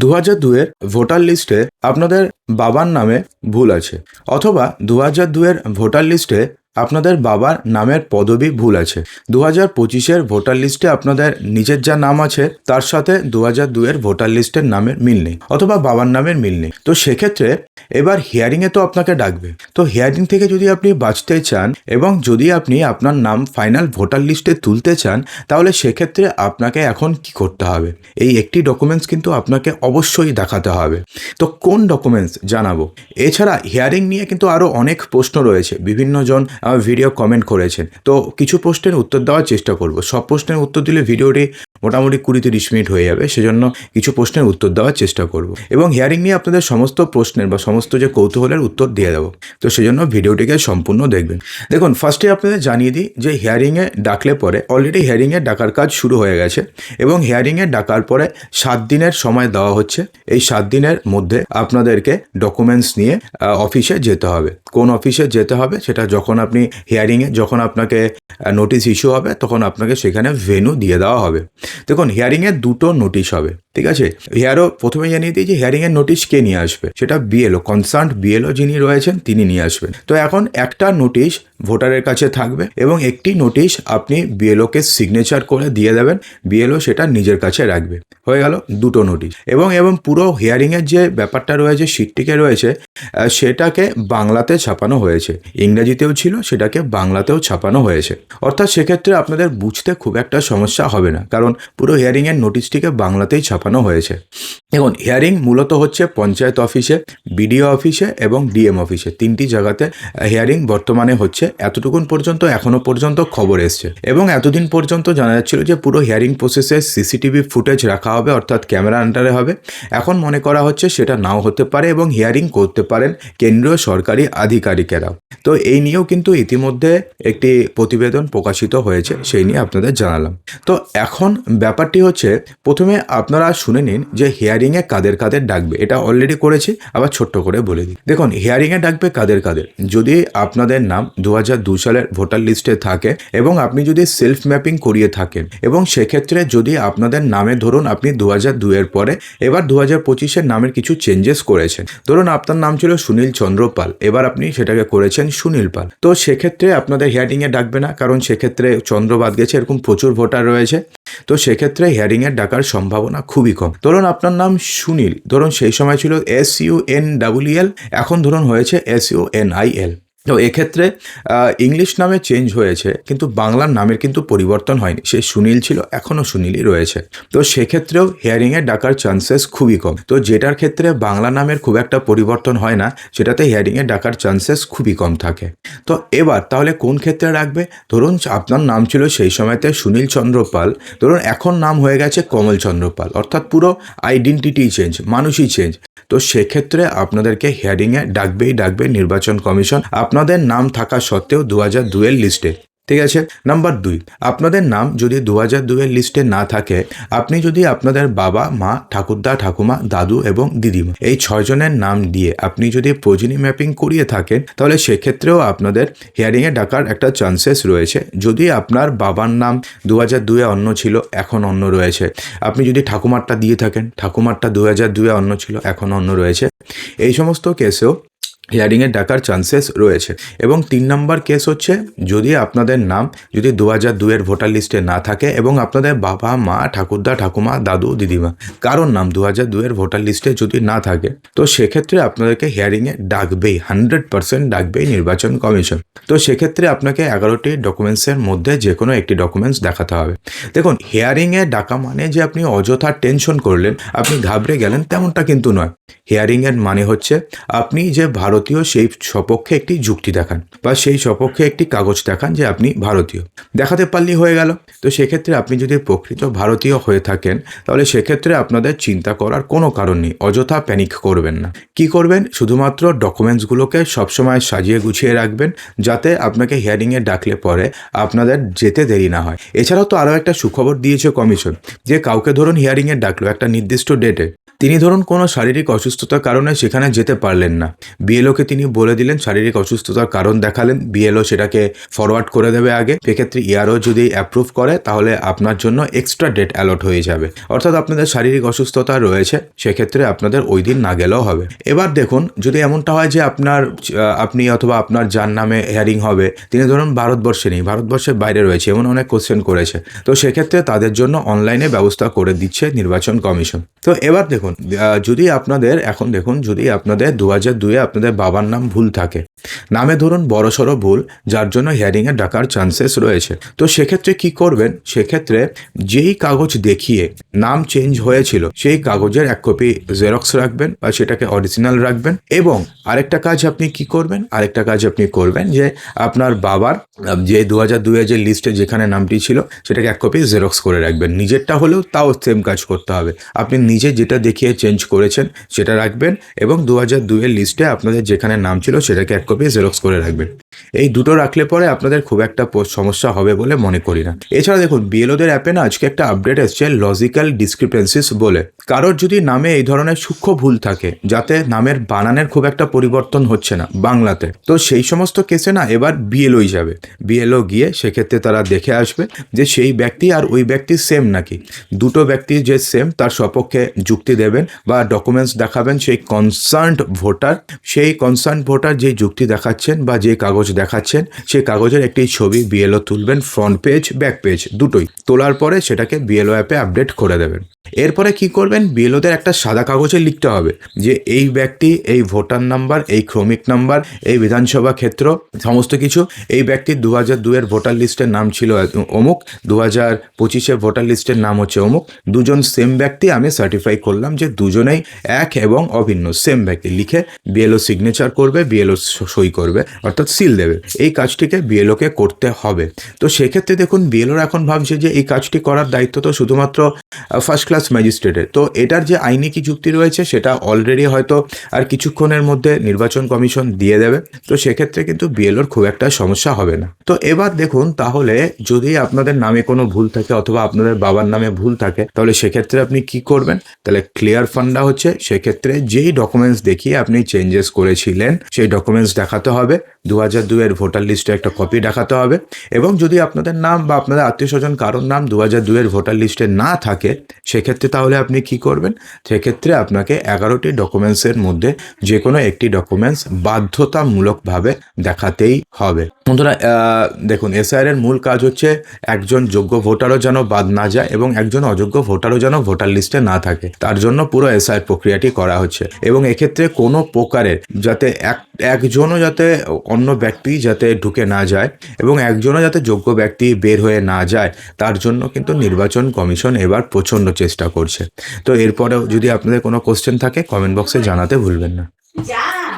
দু হাজার দুয়ের ভোটার লিস্টে আপনাদের বাবার নামে ভুল আছে, অথবা দু হাজার দুয়ের ভোটার লিস্টে আপনাদের বাবার নামের পদবি ভুল আছে। দু হাজার পঁচিশের ভোটার লিস্টে আপনাদের নিজের যা নাম আছে, তার সাথে দু হাজার দুয়ের ভোটার লিস্টের নামের মিল নেই, অথবা বাবার নামের মিল নেই। তো সেক্ষেত্রে এবার হিয়ারিংয়ে তো আপনাকে ডাকবে। তো হিয়ারিং থেকে যদি আপনি বাঁচতে চান এবং যদি আপনি আপনার নাম ফাইনাল ভোটার লিস্টে তুলতে চান, তাহলে সেক্ষেত্রে আপনাকে এখন কি করতে হবে? এই একটি ডকুমেন্টস কিন্তু আপনাকে অবশ্যই দেখাতে হবে। তো কোন ডকুমেন্টস জানাব? এছাড়া হিয়ারিং নিয়ে কিন্তু আরও অনেক প্রশ্ন রয়েছে। বিভিন্ন জন আমার ভিডিও কমেন্ট করেছেন। তো কিছু প্রশ্নের উত্তর দেওয়ার চেষ্টা করব। সব প্রশ্নের উত্তর দিলে ভিডিওটি মোটামুটি কুড়ি তিরিশ মিনিট হয়ে যাবে, সেজন্য কিছু প্রশ্নের উত্তর দেওয়ার চেষ্টা করব। এবং হিয়ারিং নিয়ে আপনাদের সমস্ত প্রশ্নের বা সমস্ত যে কৌতূহলের উত্তর দিয়ে দেবো। তো সেজন্য ভিডিওটিকে সম্পূর্ণ দেখবেন। দেখুন ফার্স্টে আপনাদের জানিয়ে দিই যে হিয়ারিংয়ে ডাকলে পরে অলরেডি হিয়ারিংয়ে ডাকার কাজ শুরু হয়ে গেছে এবং হিয়ারিংয়ে ডাকার পরে সাত দিনের সময় দেওয়া হচ্ছে। এই সাত দিনের মধ্যে আপনাদেরকে ডকুমেন্টস নিয়ে অফিসে যেতে হবে। কোন অফিসে যেতে হবে সেটা যখন আপনি হিয়ারিংয়ে যখন আপনাকে নোটিশ ইস্যু হবে, তখন আপনাকে সেখানে ভেনু দিয়ে দেওয়া হবে। দেখুন হিয়ারিংয়ে দুটো নোটিশ হবে, ঠিক আছে? হিয়ারও প্রথমে জানিয়ে দিই যে হিয়ারিংয়ের নোটিশ কে নিয়ে আসবে? সেটা বিএলও কনসার্ন বিএলও যিনি রয়েছেন, তিনি নিয়ে আসবেন। তো এখন একটা নোটিশ ভোটারের কাছে থাকবে এবং একটি নোটিশ আপনি বিএলওকে সিগনেচার করে দিয়ে দেবেন। বিএলও সেটা নিজের কাছে রাখবে। হয়ে গেল দুটো নোটিশ এবং এবং পুরো হিয়ারিংয়ের যে ব্যাপারটা রয়েছে সিটটিকে রয়েছে সেটাকে বাংলাতে ছাপানো হয়েছে। ইংরেজিতেও ছিল সেটাকে বাংলাতেও ছাপানো হয়েছে। অর্থাৎ সেক্ষেত্রে আপনাদের বুঝতে খুব একটা সমস্যা হবে না, কারণ পুরো হিয়ারিংয়ের নোটিশটিকে বাংলাতেই ছাপানো হয়েছে। দেখুন হিয়ারিং মূলত হচ্ছে পঞ্চায়েত অফিসে বিডিও অফিসে এবং ডিএম অফিসে তিনটি জায়গাতে হিয়ারিং বর্তমানে হচ্ছে। এতটুকুন পর্যন্ত, এখনও পর্যন্ত খবর এসছে। এবং এতদিন পর্যন্ত জানা যাচ্ছিল যে পুরো হিয়ারিং প্রসেসে সিসিটিভি ফুটেজ রাখা হবে, অর্থাৎ ক্যামেরা আন্ডারে হবে। এখন মনে করা হচ্ছে সেটা নাও হতে পারে এবং হিয়ারিং করতে পারেন কেন্দ্রীয় সরকারি আধিকারিকেরাও। তো এই নিয়েও কিন্তু ইতিমধ্যে একটি প্রতিবেদন প্রকাশিত হয়েছে, সেই নিয়ে আপনাদের জানালাম। তো এখন ব্যাপারটি হচ্ছে, প্রথমে আপনারা শুনে নিন যে হিয়ারিংয়ে কাদের কাদের ডাকবে। এটা অলরেডি করেছি, আবার ছোট্ট করে বলে দিই। দেখুন হিয়ারিংয়ে ডাকবে কাদের কাদের? যদি আপনাদের নাম দু সালের ভোটার লিস্টে থাকে এবং আপনি যদি সেলফ ম্যাপিং করিয়ে থাকেন, এবং সেক্ষেত্রে যদি আপনাদের নামে ধরুন আপনি দু হাজার পরে, এবার দু হাজার পঁচিশের নামের কিছু চেঞ্জেস করেছেন। ধরুন আপনার নাম ছিল সুনীল চন্দ্রপাল, এবার আপনি সেটাকে করেছেন সুনীল পাল। তো সেক্ষেত্রে আপনাদের হিয়ারিংয়ে ডাকবে না, কারণ সেক্ষেত্রে চন্দ্র বাদ গেছে, এরকম প্রচুর ভোটার রয়েছে। তো সেক্ষেত্রে হিয়ারিংয়ে ডাকার সম্ভাবনা খুবই কম। ধরুন আপনার নাম সুনীল, ধরুন সেই সময় ছিল S U N W L এখন ধরুন হয়েছে S U N I L তো এক্ষেত্রে ইংলিশ নামে চেঞ্জ হয়েছে, কিন্তু বাংলার নামের কিন্তু পরিবর্তন হয়নি। সে সুনীল ছিল এখনও সুনীলই রয়েছে। তো সেক্ষেত্রেও হিয়ারিংয়ে ডাকার চান্সেস খুবই কম। তো যেটার ক্ষেত্রে বাংলা নামের খুব একটা পরিবর্তন হয় না, সেটাতে হিয়ারিংয়ে ডাকার চান্সেস খুবই কম থাকে। তো এবার, তাহলে কোন ক্ষেত্রে রাখবে? ধরুন, আপনার নাম ছিল সেই সময়তে সুনীল চন্দ্র পাল। ধরুন, এখন নাম হয়ে গেছে কমল চন্দ্র পাল। অর্থাৎ পুরো আইডেন্টিটি চেঞ্জ মানুষই চেঞ্জ তো সেক্ষেত্রে আপনাদেরকে হিয়ারিংয়ে ডাকবেই ডাকবে নির্বাচন কমিশন। আপনাদের নাম থাকা সত্ত্বেও দু হাজার দুয়ের লিস্টে ঠিক আছে? নাম্বার দুই, আপনাদের নাম যদি দু হাজার দুয়ের লিস্টে না থাকে, আপনি যদি আপনাদের বাবা, মা, ঠাকুরদা, ঠাকুমা, দাদু এবং দিদিমা এই ছয়জনের নাম দিয়ে আপনি যদি প্রোজিনি ম্যাপিং করিয়ে থাকেন, তাহলে সেক্ষেত্রেও আপনাদের হিয়ারিংয়ে ডাকার একটা চান্সেস রয়েছে। যদি আপনার বাবার নাম দু হাজার দুয়ে অন্য ছিল, এখন অন্য রয়েছে। আপনি যদি ঠাকুমারটা দিয়ে থাকেন, ঠাকুমারটা দু হাজার দুয়ে অন্য ছিল, এখন অন্য রয়েছে। এই সমস্ত কেসেও হিয়ারিংয়ে ডাকার চান্সেস রয়েছে। এবং তিন নম্বর কেস হচ্ছে, যদি আপনাদের নাম যদি দু হাজার দুয়ের ভোটার লিস্টে না থাকে এবং আপনাদের বাবা, মা, ঠাকুরদা, ঠাকুমা, দাদু, দিদিমা কারোর নাম দু হাজার দুয়ের ভোটার লিস্টে যদি না থাকে, তো সেক্ষেত্রে আপনাদেরকে হিয়ারিংয়ে ডাকবেই হান্ড্রেড পার্সেন্ট ডাকবেই নির্বাচন কমিশন। তো সেক্ষেত্রে আপনাকে এগারোটি ডকুমেন্টসের মধ্যে যে কোনো একটি ডকুমেন্টস দেখাতে হবে। দেখুন, হিয়ারিংয়ে ডাকা মানে যে আপনি অযথা টেনশন করলেন, আপনি ঘাবড়ে গেলেন তেমনটা কিন্তু নয়। হিয়ারিংয়ের মানে হচ্ছে, আপনি যে ভারতীয় সেই সপক্ষে একটি যুক্তি দেখান বা সেই সপক্ষে একটি কাগজ দেখান যে আপনি ভারতীয়। দেখাতে পারলেই হয়ে গেল। তো সেক্ষেত্রে আপনি যদি প্রকৃত ভারতীয় হয়ে থাকেন, তাহলে সেক্ষেত্রে আপনাদের চিন্তা করার কোনো কারণ নেই। অযথা প্যানিক করবেন না। কি করবেন? শুধুমাত্র ডকুমেন্টসগুলোকে সবসময় সাজিয়ে গুছিয়ে রাখবেন, যাতে আপনাকে হিয়ারিংয়ে ডাকলে পরে আপনাদের যেতে দেরি না হয়। এছাড়াও তো আরও একটা সুখবর দিয়েছে কমিশন, যে কাউকে ধরুন হিয়ারিংয়ে ডাকলো একটা নির্দিষ্ট ডেটে তিনি ধরুন কোনো শারীরিক অসুস্থতার কারণে সেখানে যেতে পারলেন না। বিএলওকে তিনি বলে দিলেন, শারীরিক অসুস্থতার কারণ দেখালেন। বিএলও সেটাকে ফরওয়ার্ড করে দেবে আগে। সেক্ষেত্রে ইয়ারও যদি অ্যাপ্রুভ করে, তাহলে আপনার জন্য এক্সট্রা ডেট অ্যালট হয়ে যাবে। অর্থাৎ আপনাদের শারীরিক অসুস্থতা রয়েছে, সেক্ষেত্রে আপনাদের ওই দিন না গেলেও হবে। এবার দেখুন, যদি এমনটা হয় যে আপনার আপনি অথবা আপনার যার নামে হেয়ারিং হবে, তিনি ধরুন ভারতবর্ষে নেই, ভারতবর্ষের বাইরে রয়েছে, এমন অনেক কোশ্চেন করেছে। তো সেক্ষেত্রে তাদের জন্য অনলাইনে ব্যবস্থা করে দিচ্ছে নির্বাচন কমিশন। তো এবার দেখুন যদি আপনাদের, এখন দেখুন, যদি আপনাদের দু হাজার দুয়ে আপনাদের বাবার নাম ভুল থাকে, নামে ধরুন বড়সড় ভুল, যার জন্য হিয়ারিংয়ে ডাকার চান্সেস রয়েছে, তো সেক্ষেত্রে কি করবেন? সেক্ষেত্রে যেই কাগজ দেখিয়ে নাম চেঞ্জ হয়েছিল, সেই কাগজের এক কপি জেরক্স রাখবেন বা সেটাকে অরিজিনাল রাখবেন এবং আরেকটা কাজ আপনি কি করবেন? আরেকটা কাজ আপনি করবেন যে আপনার বাবার, যে দু হাজার দুয়ে যে লিস্টে যেখানে নামটি ছিল, সেটাকে এক কপি জেরক্স করে রাখবেন। নিজেরটা হলেও তাও সেম কাজ করতে হবে। আপনি নিজে যেটা দেখিয়ে চেঞ্জ করেছেন, সেটা রাখবেন এবং দু হাজার দুইয়ের লিস্টে আপনাদের যেখানে নাম ছিল সেটাকে এক কপি জেরক্স করে রাখবেন। এই দুটো রাখলে পরে আপনাদের খুব একটা সমস্যা হবে বলে মনে করি না। এছাড়া দেখুন বিএলওদের অ্যাপে না আজকে একটা আপডেট এসছে লজিক্যাল ডিসক্রিপেন্সিস বলে। কারোর যদি নামে এই ধরনের সূক্ষ্ম ভুল থাকে, যাতে নামের বানানের খুব একটা পরিবর্তন হচ্ছে না বাংলাতে, তো সেই সমস্ত কেসে না এবার বিএলওই যাবে। বিএলও গিয়ে সেক্ষেত্রে তারা দেখে আসবে যে সেই ব্যক্তি আর ওই ব্যক্তি সেম নাকি। দুটো ব্যক্তি যে সেম তার সপক্ষে যুক্তি দেবেন বা ডকুমেন্টস দেখাবেন, সেই কনসার্ন ভোটার সেই কনসার্ন ভোটার যে যুক্তি দেখাচ্ছেন বা যে কাগজ দেখাচ্ছেন, সেই কাগজের একটি ছবি বিএলও তুলবেন ফ্রন্ট পেজ ব্যাক পেজ দুটোই। তোলার পরে সেটাকে বিএলও অ্যাপে আপডেট করে দেবেন। এরপরে কি করবেন? বিএলওদের একটা সাদা কাগজে লিখতে হবে যে এই ব্যক্তি, এই ভোটার নাম্বার, এই ক্রমিক নাম্বার, এই বিধানসভা ক্ষেত্র, সমস্ত কিছু। এই ব্যক্তির দু হাজার দুয়ের ভোটার লিস্টের নাম ছিল অমুক। দু হাজার পঁচিশের ভোটার লিস্টের নাম হচ্ছে অমুক। দুজন সেম ব্যক্তি আমি সার্টিফাই করলাম যে দুজনেই এক এবং অভিন্ন, সেম ব্যক্তি। লিখে বিএলও সিগনেচার করবে, বিএলও সই করবে, অর্থাৎ সিল দেবে। এই কাজটিকে বিএলওকে করতে হবে। তো সেক্ষেত্রে দেখুন, বিএলওর এখন ভাবছে যে এই কাজটি করার দায়িত্ব তো শুধুমাত্র ফার্স্ট ক্লাস ম্যাজিস্ট্রেটের তো এটার যে আইনি কি যুক্তি রয়েছে, সেটা অলরেডি হয়তো আর কিছুক্ষণের মধ্যে নির্বাচন কমিশন দিয়ে দেবে। তো সেক্ষেত্রে কিন্তু বিএলওর খুব একটা সমস্যা হবে না। তো এবার দেখুন, তাহলে যদি আপনাদের নামে কোনো ভুল থাকে অথবা আপনাদের বাবার নামে ভুল থাকে, তাহলে সেক্ষেত্রে আপনি কি করবেন? তাহলে ক্লিয়ার ফান্ডা হচ্ছে, সেক্ষেত্রে যেই ডকুমেন্টস দেখিয়ে আপনি চেঞ্জেস করেছিলেন, সেই ডকুমেন্টস দেখাতে হবে। দু হাজার দুয়ের ভোটার লিস্টে একটা কপি দেখাতে হবে। এবং যদি আপনাদের নাম বা আপনাদের আত্মীয় স্বজন কারোর নাম দু হাজার দুয়ের ভোটার লিস্টে না থাকে সেক্ষেত্রে তাহলে আপনি কি করবেন? সেক্ষেত্রে আপনাকে এগারোটি ডকুমেন্টসের মধ্যে যে কোনো একটি ডকুমেন্টস বাধ্যতামূলকভাবে দেখাতেই হবে। বন্ধুরা দেখুন এসআইআর এর মূল কাজ হচ্ছে একজন যোগ্য ভোটারও যেন বাদ না যায় এবং একজন অযোগ্য ভোটারও যেন ভোটার লিস্টে না থাকে। তার জন্য পুরো এসআইআর প্রক্রিয়াটি করা হচ্ছে। এবং এক্ষেত্রে কোনো প্রকারের যাতে এক একজনও যাতে অন্য ব্যক্তি যাতে ঢুকে না যায় এবং একজনও যাতে যোগ্য ব্যক্তি বের হয়ে না যায়, তার জন্য কিন্তু নির্বাচন কমিশন এবার প্রচণ্ড চেষ্টা করছে। তো এরপরেও যদি আপনাদের কোনো কোশ্চেন থাকে কমেন্ট বক্সে জানাতে ভুলবেন না।